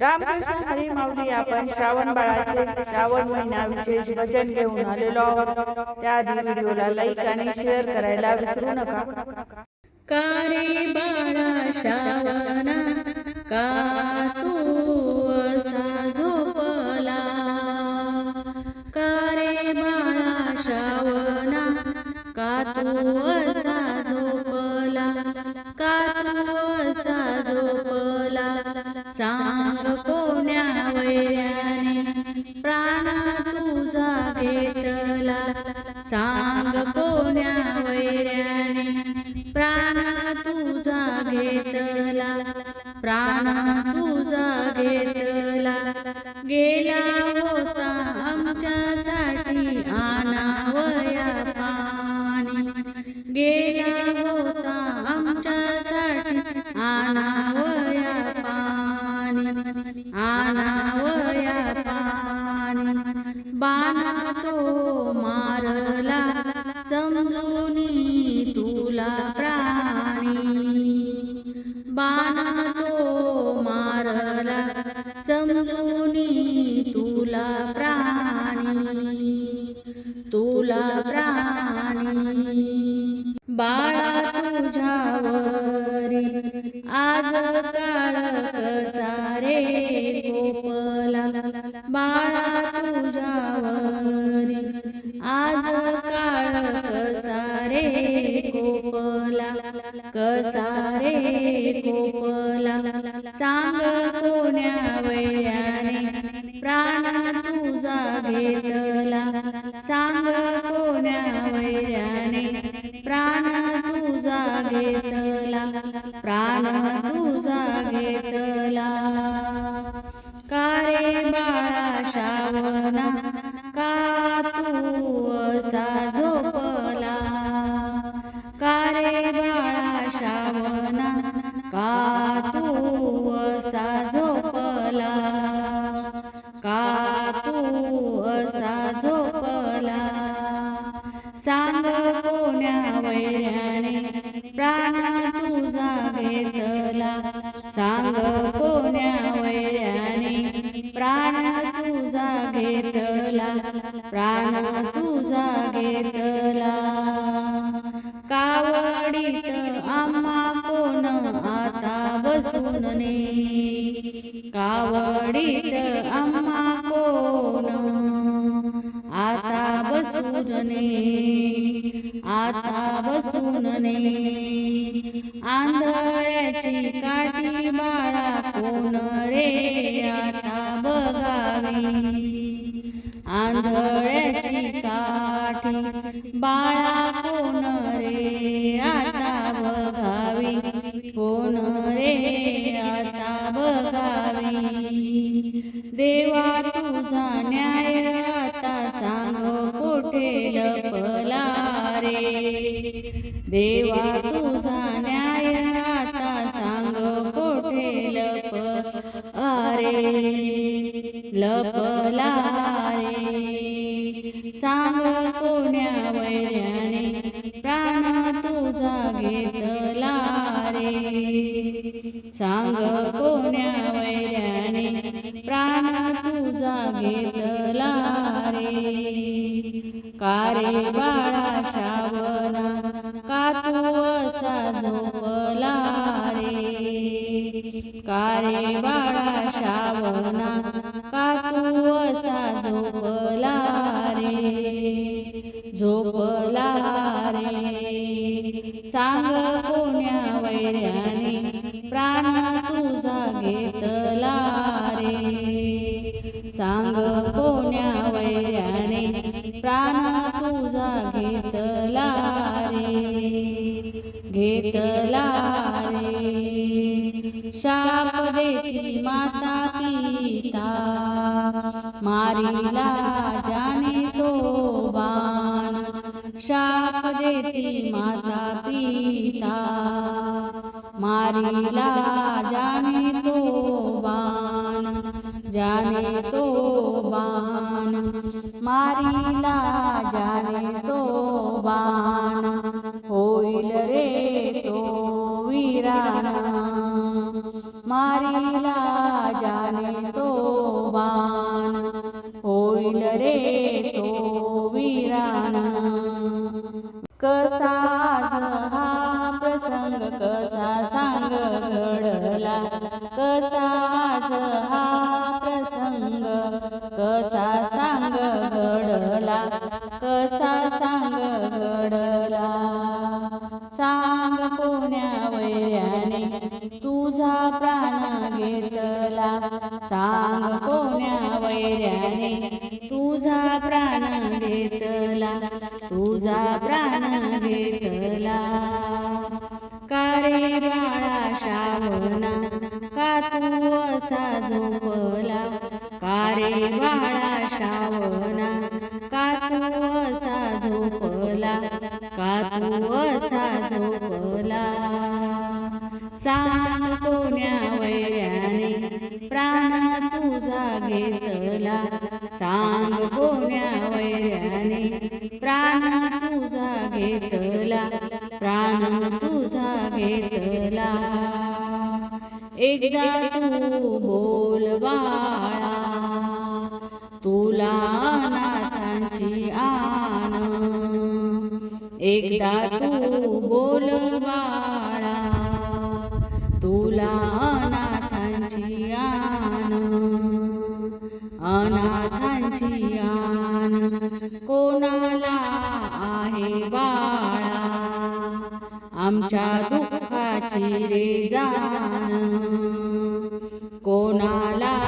रामकृष्ण हरी माऊली आपण श्रावण बाळाचे श्रावण महिना विशेष भजन घेऊन आलेलो आहोत. त्याआधी व्हिडिओला लाईक आणि शेअर करायला विसरू नका. का रे बाळा श्रावणा का तू गेला होता आमच्यासाठी आनावया पाणी. गेला होता आमच्यासाठी आनावया पाणी. आनावया पाणी. बाणा तो मारला समजून समजूनी तुला प्राणी तुला प्राणी. बाळा तुझ्यावरी आज काळ कसा रे गोपला? बाळा घेतला सांग कोण्या वैऱ्याने प्राण तुझा घेतला प्राण तुझा घेतला कारे बाळा श्रावणा का तू असा असा झोपला. सांग कोण्या वैऱ्याने प्राण तुझा घेतला सांग कोण्या वैऱ्याने प्राण तुझा घेतला प्राण तुझा घेतला कावडीत आम्हा कोण आता बसून कावडीत आम्हा कोण बसूनने आता बसूनने आंधळ्याची काठी बाळा कोण रे आता बघावी? आंधळ्याची काठी बाळा कोण रे आता बघावी? कोण रे आता बघावी? देवा तुझा न्याय कोठे लपला रे देवा रे कारे बाळा श्रावणा का तू असा झोपला रे कारे बाळा श्रावणा का तू असा झोपला रे झोपला रे सांग कोण्या वैऱ्याने प्राण तुझा घेतला रे सांग कोण्या वैऱ्याने प्राण तुझा घेतला रे घेतला रे शाप देती माता पिता मारिला जाने तो बाण। शाप देती माता पिता मारिला जाने तो बाण। जाने तो बाण मारिला जाने तो भवान होईल रे तो वीराना मारिला जाने तो बाण. होईल रे तो वीराना कसा कसा सांग घडला सांग कोण्या वैर्याने तुझा प्राण घेतला? सांग कोण्या वैर्याने तुझा प्राण घेतला? तुझा प्राण घेतला? कारे बाळा श्रावणा का तू असा झोपला? कारे बाळा झोपला का तू असा झोपला सांग कोण्या वैर्याने प्राण तुझा घेतला. सांग कोण्या वैर्याने प्राण तुझा घेतला. प्राण तुझा घेतला. एकदा तू बोल बाळा तुला एकदा तू बोल बाळा तुला अनाथांची आन अनाथांची आन कोणाला आहे बाळा? आमच्या दुःखाची रे जाण. कोणाला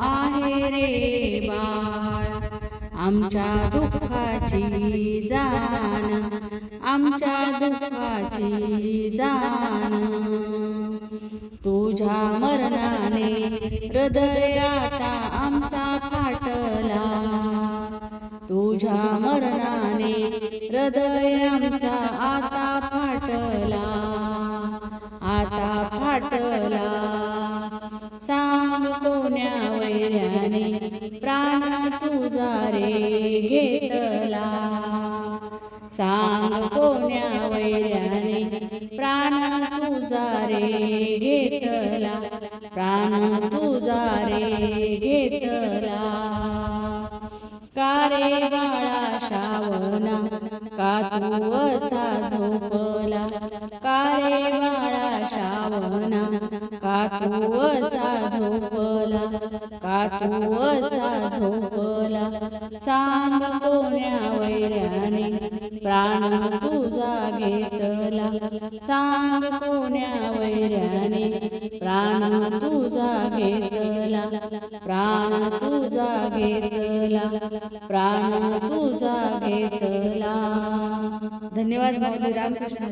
आहे रे बाळा? आमच्या दुःखाची जाण. आमच्या दुःखाची जाण. तुझ्या मरणाने हृदय आता आमचा फाटला. तुझ्या मरणाने हृदय आमचा आता प्राण तुझा रे घेतला. प्राण तुझा रे घेतला. कारे बाळा श्रावणा का तू असा झोपला. कारे भावना का तू असा झोपला का तू असा झोपला सांग कोण्या वैराने प्राण तुझा घेतला. सांग कोण्या वैराने प्राण तुझा घेतला. प्राण तुझा घेतला प्राण तुझा घेतला. धन्यवाद भगवान रामकृष्ण